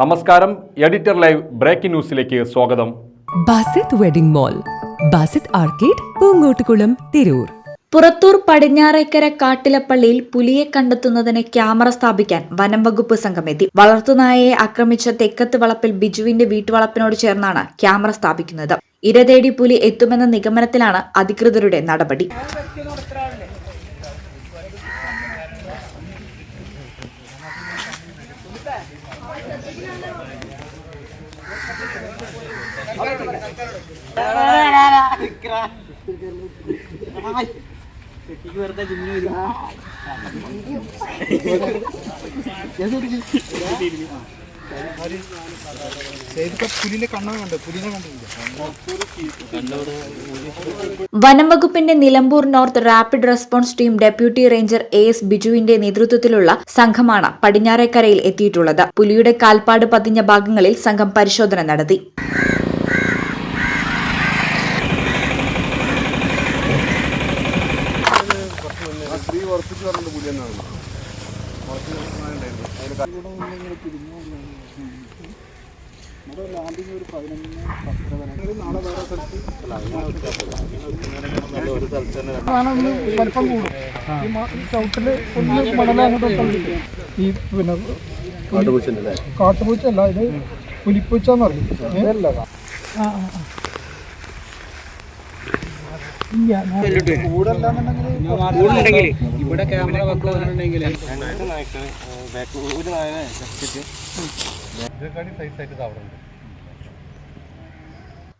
നമസ്കാരം editor live breaking ന്യൂസിലേക്ക് സ്വാഗതം. Basith wedding mall Basith arcade Poonkottukulam Tirur. Purathur Padinjarekkara കാട്ടിലപ്പള്ളിയിൽ പുലിയെ കണ്ടെത്തുന്നതിന് ക്യാമറ സ്ഥാപിക്കാൻ വനം വകുപ്പ് സംഘം എത്തി വളർത്തുനായയെ ആക്രമിച്ച തെക്കത്ത് വളപ്പിൽ ബിജുവിന്റെ വീട്ടുവളപ്പിനോട് ചേർന്നാണ് ക്യാമറ സ്ഥാപിക്കുന്നത്. ഇരതേടി പുലി എത്തുമെന്ന നിഗമനത്തിലാണ് അധികൃതരുടെ നടപടി. വനം വകുപ്പിന്റെ Nilambur north rapid response team deputy ranger A S ബിജുവിന്റെ നേതൃത്വത്തിലുള്ള സംഘമാണ് പടിഞ്ഞാറേക്കരയിൽ എത്തിയിട്ടുള്ളത്. പുലിയുടെ കാൽപ്പാട് പതിഞ്ഞ ഭാഗങ്ങളിൽ സംഘം പരിശോധന നടത്തി. വലിപ്പം കൂടും. ഈ മ- ഈ ഒന്ന് മണല അങ്ങോട്ട് തള്ളിയിട്ട് ഈ പിന്നെ കാട്ടുപൂച്ചല്ല ഇത് പുലിപ്പൂച്ച എന്ന് പറയും? ആ, ആ, കൂടുണ്ടെങ്കിൽ ഇവിടെ ക്യാമറ വെക്കുന്നുണ്ടെങ്കിൽ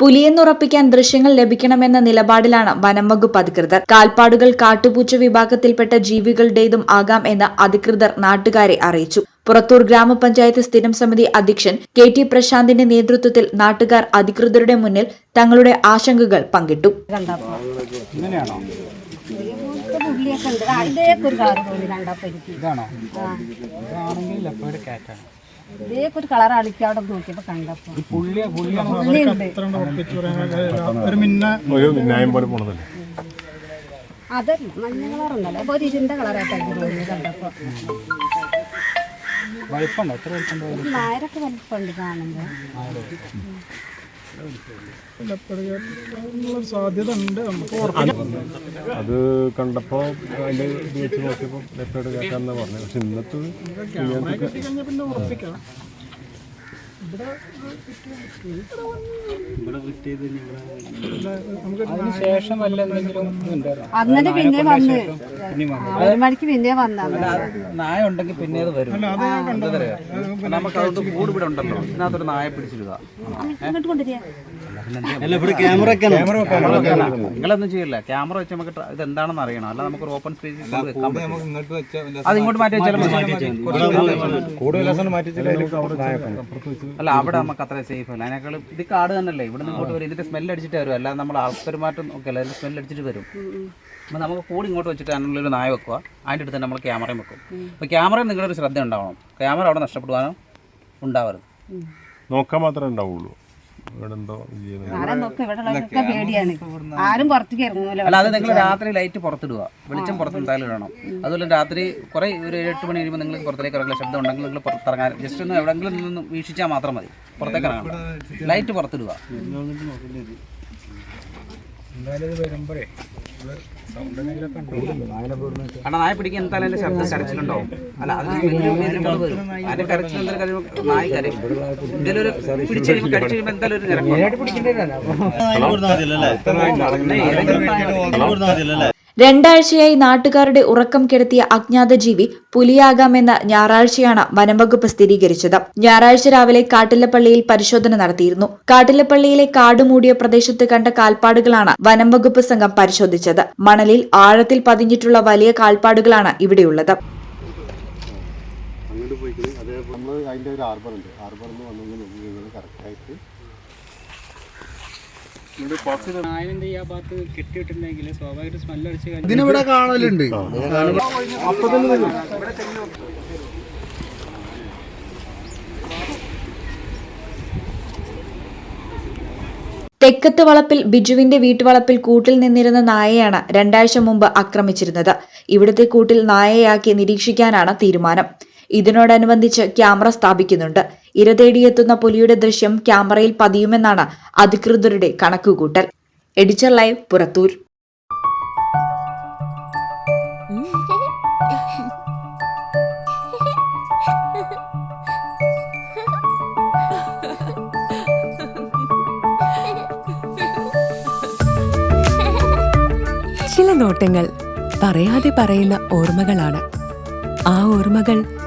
പുലിയെന്നുറപ്പിക്കാൻ ദൃശ്യങ്ങൾ ലഭിക്കണമെന്ന നിലപാടിലാണ് വനംവകുപ്പ് അധികൃതർ. കാൽപ്പാടുകൾ കാട്ടുപൂച്ച വിഭാഗത്തിൽപ്പെട്ട ജീവികളുടേതും ആകാം എന്ന് അധികൃതർ നാട്ടുകാരെ അറിയിച്ചു. പുറത്തൂർ ഗ്രാമപഞ്ചായത്ത് സ്ഥിരം സമിതി അധ്യക്ഷൻ കെ ടി പ്രശാന്തിന്റെ നേതൃത്വത്തിൽ നാട്ടുകാർ അധികൃതരുടെ മുന്നിൽ തങ്ങളുടെ ആശങ്കകൾ പങ്കിട്ടു. അതെ മഞ്ഞ ഒരു കളർ തോന്നി ഇതാണോ? ഇതാണെങ്കിൽ ലെപ്പേഡ് കാറ്റാണ് ഇതേക്ക് ഒരു കളർ അളിക്ക് അവിടെ നോക്കിയപ്പോ കണ്ടപ്പോ പുള്ളിയ പുള്ളിയാണ് ഉണ്ട് ഉറപ്പിച്ച് പറയാൻ ഒരു മിന്ന അത് മഞ്ഞ കളറുണ്ടല്ലോ. അപ്പൊ ഒരു ഇരുണ്ട തോന്നി കണ്ടപ്പോ. വലിപ്പമുണ്ടോ എത്ര വലിപ്പമുണ്ടോ നായരൊക്കെ വലിപ്പമുണ്ട് കാണുമ്പോൾ. ഉള്ള സാധ്യത ഉണ്ട്. അത് കണ്ടപ്പോൾ അതിന്റെ ഉപയോഗിച്ച് നോക്കിയപ്പോ നോക്കിയപ്പോൾ ലെഫ്റ്റോട് കേൾക്കാമെന്നാണ് പറഞ്ഞത്. പക്ഷെ ഇന്നത്തെ കഴിഞ്ഞാൽ പിന്നെ വന്ന്. ഒരു മണിക്ക് പിന്നെ വന്ന നായ ഉണ്ടെങ്കിൽ പിന്നെ അത് വരും? നമുക്ക് അതുകൊണ്ട് കൂട് നായ ഉണ്ടല്ലോ. ഇതിനകത്തൊരു നായ പിടിച്ചിരുക ഇവിടെ ക്യാമറ നിങ്ങളൊന്നും ചെയ്യില്ല? ക്യാമറ വെച്ച് നമുക്ക് ഇതെന്താണെന്ന് ഇത് എന്താണെന്ന് അറിയണം അല്ല നമുക്ക് ഒരു ഓപ്പൺ സ്പേസ് അത് ഇങ്ങോട്ട് മാറ്റി വെച്ചാലും അല്ല അവിടെ നമുക്ക് അത്ര സേഫ് അല്ല. അതിനേക്കാളും ഇത് കാട് തന്നെയല്ലേ? ഇവിടെ നിന്ന് ഇങ്ങോട്ട് വരും. ഇതിന്റെ സ്മെല്ല് അടിച്ചിട്ട് വരും. അല്ലാതെ നമ്മൾ ആൾപ്പെരുമാറ്റം നോക്കിയല്ല അതിന്റെ സ്മെല്ല് അടിച്ചിട്ട് വരും. അപ്പോൾ നമുക്ക് കൂടി ഇങ്ങോട്ട് വെച്ചിട്ട് അതിനുള്ളൊരു നായ വെക്കുക. അതിന്റെ അടുത്ത് തന്നെ നമ്മൾ ക്യാമറയും വെക്കും. അപ്പോൾ ക്യാമറയിൽ നിങ്ങളുടെ ഒരു ശ്രദ്ധ ഉണ്ടാവണം. ക്യാമറ അവിടെ നഷ്ടപ്പെടുവാനോ ഉണ്ടാവരുത്. നോക്കാൻ മാത്രമേ ഉണ്ടാവുള്ളൂ. അല്ല അത് നിങ്ങൾ രാത്രി ലൈറ്റ് പുറത്തിടുക. വെളിച്ചം പുറത്ത് എന്തായാലും ഇടണം. അതുപോലെ രാത്രി കുറെ ഒരു എട്ട് മണി കഴിയുമ്പോൾ നിങ്ങൾ പുറത്തേക്ക് ഇറങ്ങില്ല ശബ്ദം ഉണ്ടെങ്കിൽ നിങ്ങൾ പുറത്തിറങ്ങാൻ ജസ്റ്റ് ഒന്ന് എവിടെങ്കിലും നിന്ന് വീക്ഷിച്ചാൽ മാത്രം മതി. പുറത്തേക്ക് ഇറങ്ങണം ലൈറ്റ് പുറത്തിടുക. കാരണം നായ പിടിക്കാൻ എന്തായാലും അതിന്റെ ശബ്ദം കരച്ചിലുണ്ടാവും അല്ല അത് അതിന്റെ കരച്ചിൽ എന്തായാലും കഴിയുമ്പോൾ നായ കരയും. എന്തായാലും ഒരു പിടിച്ച് കഴിയുമ്പോൾ കടിച്ചു കഴിയുമ്പോൾ എന്തായാലും ഒരു നിരക്ക് രണ്ടാഴ്ചയായി നാട്ടുകാരുടെ ഉറക്കം കെടുത്തിയ അജ്ഞാത ജീവി പുലിയാകാമെന്ന് ഞായറാഴ്ചയാണ് വനംവകുപ്പ് സ്ഥിരീകരിച്ചത്. ഞായറാഴ്ച രാവിലെ കാട്ടിലപ്പള്ളിയിൽ പരിശോധന നടത്തിയിരുന്നു. കാട്ടിലപ്പള്ളിയിലെ കാടുമൂടിയ പ്രദേശത്ത് കണ്ട കാൽപ്പാടുകളാണ് വനംവകുപ്പ് സംഘം പരിശോധിച്ചത്. മണലിൽ ആഴത്തിൽ പതിഞ്ഞിട്ടുള്ള വലിയ കാൽപ്പാടുകളാണ് ഇവിടെയുള്ളത്. അങ്ങോട്ട് അതേപോലെ അതിന്റെ ഒരു ഹാർബർ ഉണ്ട്. ഹാർബറിൽ വന്നു കഴിഞ്ഞാൽ കറക്റ്റായിട്ട് ഇതിനിവിടെ കാണലുണ്ട്. തെക്കത്ത് വളപ്പിൽ ബിജുവിന്റെ വീട്ടുവളപ്പിൽ കൂട്ടിൽ നിന്നിരുന്ന നായയാണ് രണ്ടാഴ്ച മുമ്പ് ആക്രമിച്ചിരുന്നത്. ഇവിടുത്തെ കൂട്ടിൽ നായയാക്കി നിരീക്ഷിക്കാനാണ് തീരുമാനം. ഇതിനോടനുബന്ധിച്ച് ക്യാമറ സ്ഥാപിക്കുന്നുണ്ട്. ഇര തേടിയെത്തുന്ന പുലിയുടെ ദൃശ്യം ക്യാമറയിൽ പതിയുമെന്നാണ് അധികൃതരുടെ കണക്കുകൂട്ടൽ. Editor live Purathur. ചില നോട്ടങ്ങൾ പറയാതെ പറയുന്ന ഓർമ്മകളാണ്. ആ ഓർമ്മകൾ